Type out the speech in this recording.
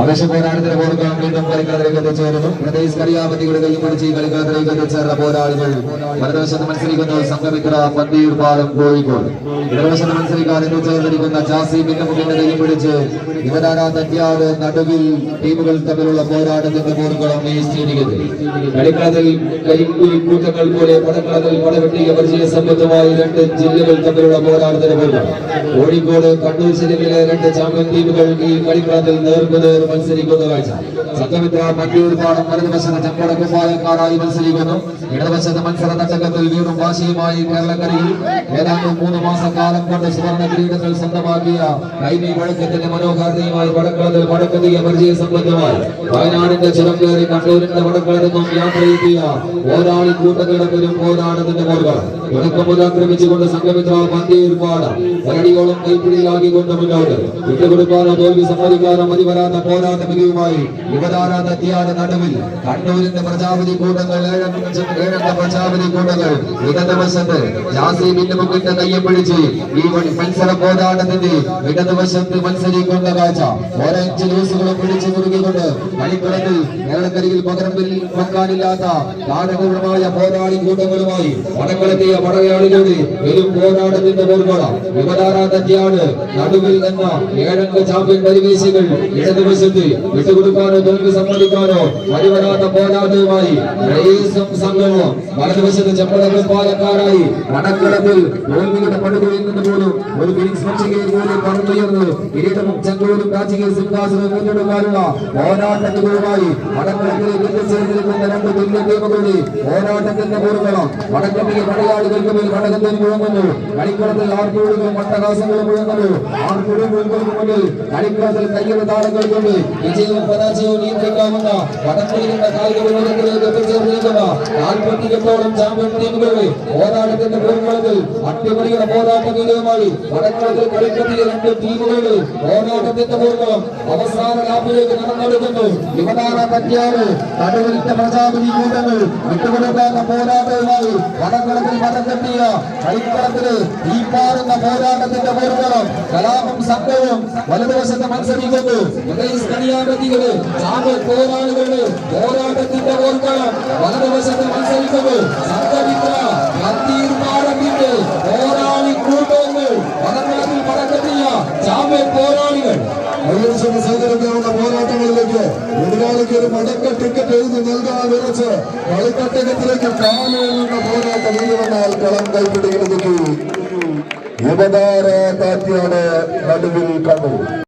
ആവേശ പോരാട്ടത്തിന് പോർക്കാൻ വീണ്ടും കളിക്കളത്തിലേക്ക് എത്തിച്ചേരുന്നു. പ്രദേശ് കറിയാമതിയുടെ കൈ പിടിച്ച് ഈ കളിക്കളത്തിലേക്ക് എത്തിച്ചേർന്ന പോരാളികൾ വലതുവശത്ത് മത്സരിക്കുന്നു. സംഘമിത്ര പന്തീർ പാലം കോഴിക്കോട്. ഇടതുവശത്ത് മത്സരിക്കാൻ എത്തിച്ചേർന്നിരിക്കുന്ന ജാസി പിന്നമുഖിന്റെ കൈ പിടിച്ച് നടുവിൽ ടീമുകൾ തമ്മിലുള്ള പോരാട്ടത്തിന്റെ പോർക്കളം ഈ സ്റ്റേഡിയത്തിൽ കളിക്കളത്തിൽ കരിമ്പുൽ കൂട്ടങ്ങൾ പോലെ പടക്കാതിൽ പടവെട്ടിയ പരിചയ സംബന്ധമായി രണ്ട് ജില്ലകൾ തമ്മിലുള്ള പോരാട്ടത്തിന് പോർക്കളം കോഴിക്കോട് കണ്ണൂർ ജില്ലയിലെ രണ്ട് ചാമ്പ്യൻ ടീമുകൾ ഈ കളിക്കളത്തിൽ നേർക്കുനേർ മത്സരിക്കുന്ന കാഴ്ച സത്യമിത്ര മറ്റൂർ പാടം വലതുവശത്ത് ചമ്പടക്കും പാലക്കാരായി മത്സരിക്കുന്നു. ഇടതുവശത്ത് മത്സര തട്ടകത്തിൽ വീണ്ടും വാശിയുമായി കേരളക്കരയിൽ ഏതാണ്ട് മൂന്ന് മാസക്കാലം കൊണ്ട് സുവർണ കിരീടത്തിൽ സ്വന്തമാക്കിയ കൈമി വഴക്കത്തിന്റെ മനോഹാരിതയുമായി വടക്കളത്തിൽ വടക്കെത്തിയ പരിചയ സംബന്ധമായി വയനാടിന്റെ ചുരം കണ്ണൂരിന്റെ വടക്കളത്തും യാത്രയെത്തിയ പോരാളി കൂട്ടങ്ങളുടെ പോരാടത്തിന്റെ മുറുകൾ തുടക്കം മുതൽ ആക്രമിച്ചുകൊണ്ട് സംഗമിത്ര മന്തിയൂർ പാടം ഒരടിയോളം കൈപ്പിടിയിലാക്കിക്കൊണ്ട് മുന്നോട്ട്. വിട്ടുകൊടുക്കാനോ തോൽവി സമ്മതിക്കാനോ മതി പോരാട്ട യുവതാരാധ ത്യാഗ നടുവിൽ കണ്ണൂരിന്റെ പ്രജാപതി കൂട്ടങ്ങൾ ഏഴത്തെ പ്രജാപതി കൂട്ടങ്ങൾ ഇടതുവശത്ത് ജാസി മിന്നുമുക്കിന്റെ കയ്യെ പിടിച്ച് ഈ മത്സര പോരാട്ടത്തിന്റെ ഇടതുവശത്ത് മത്സരിക്കുന്ന കാഴ്ച. ഓറഞ്ച് ലൂസുകളും പിടിച്ചു മുറുകിക്കൊണ്ട് കളിക്കളത്തിൽ കേരളക്കരയിൽ പകരമ്പിൽ വെക്കാനില്ലാത്ത താരകവുമായ പോരാളി കൂട്ടങ്ങളുമായി വടക്കളെത്തിയ പടയാളികളുടെ ഒരു പോരാട്ടത്തിന്റെ പോർക്കോള യുവതാരാധത്യാണ് നടുവിൽ എന്ന ഏഴംഗ ചാമ്പ്യൻ പരിവേശികൾ ഇടതുവശത്ത് വിട്ടുകൊടുക്കാനോ തോൽവി സമ്മതിക്കാനോ വഴിവരാത്ത പോരാട്ടവുമായി റേസും സംഘവും വലതുവശത്ത് ചെപ്പടങ്ങൾ പാലക്കാരായി വടക്കളത്തിൽ തോൽവിയുടെ പടുകയിൽ നിന്ന് പോലും ഒരു ഫിനിക്സ് പറന്നുയർന്ന് കിരീടവും ചെങ്കോലും കാച്ചികയിൽ സിംഹാസനവും ഏറ്റെടുക്കാനുള്ള പോരാട്ടങ്ങളുമായി വടക്കിലേക്ക് എത്തിച്ചേർന്നിരിക്കുന്ന രണ്ട് തുല്യ ടീമുകളുടെ പോരാട്ടത്തിന്റെ പൂർവം വടക്കത്തിലെ പടയാളികൾക്ക് മേൽ ഘടകത്തിൽ മുഴങ്ങുന്നു. കളിക്കളത്തിൽ ആർക്കൂടുകളും മട്ടഹാസങ്ങളും മുഴങ്ങുന്നു. ആർപ്പൂടുകൾക്ക് മുന്നിൽ കളിക്കളത്തിൽ കയ്യുടെ താളങ്ങൾ വിജയവും പരാജയവും നിയന്ത്രിക്കാവുന്ന വടക്കളിക്കുന്ന കായിക വിനോദത്തിലേക്ക് എത്തിച്ചേർന്നിരിക്കുന്ന നാൽപ്പത്തിയെട്ടോളം ചാമ്പ്യൻ ടീമുകളുടെ പോരാട്ടത്തിന്റെ പൂർവത്തിൽ അട്ടിമറിയുടെ പോരാട്ട വിജയമായി വടക്കളത്തിൽ കളിക്കെത്തിയ രണ്ട് ടീമുകളുടെ പോരാട്ടത്തിന്റെ പൂർവം അവസാന ലാപ്പിലേക്ക് നടന്നെടുക്കുന്നു. യുവതാര പറ്റിയാറ് നടുവിലിട്ട പ്രജാപതി കൂട്ടങ്ങൾ വിട്ടുകൊടുക്കാത്ത പോരാട്ടവുമായി വടക്കളത്തിൽ വടക്കെത്തിയ കളിക്കളത്തിൽ ഈ പാറുന്ന പോരാട്ടത്തിന്റെ പൂർവം കലാപം സംഘവും വലതുവശത്ത് മത്സരിക്കുന്നു. പോരാളികളുടെ പോരാട്ടത്തിന്റെ പൂർവം വലതുവശത്ത് മത്സരിക്കുന്നു സംഘമിത്ര കത്തീർമാടത്തിന്റെ പോരാളി കൂട്ടങ്ങൾ വടക്കളത്തിൽ വടക്കെത്തിയ ചാമ്പ്യൻ പോരാളികൾ. മല്ലേശ്വര സൗകര്യത്തിലുള്ള പോരാട്ടങ്ങളിലേക്ക് എതിരാളിക്ക് ഒരു മടക്ക ടിക്കറ്റ് എഴുതി നൽകാൻ വിറച്ച് കളിക്കട്ടകത്തിലേക്ക് കാലേറുന്ന പോരാട്ടം ഇനി വന്നാൽ കളം കൈപ്പിടിക്കുന്നു യുവതാര താറ്റിയാണ് നടുവിൽ കണ്ണൂർ.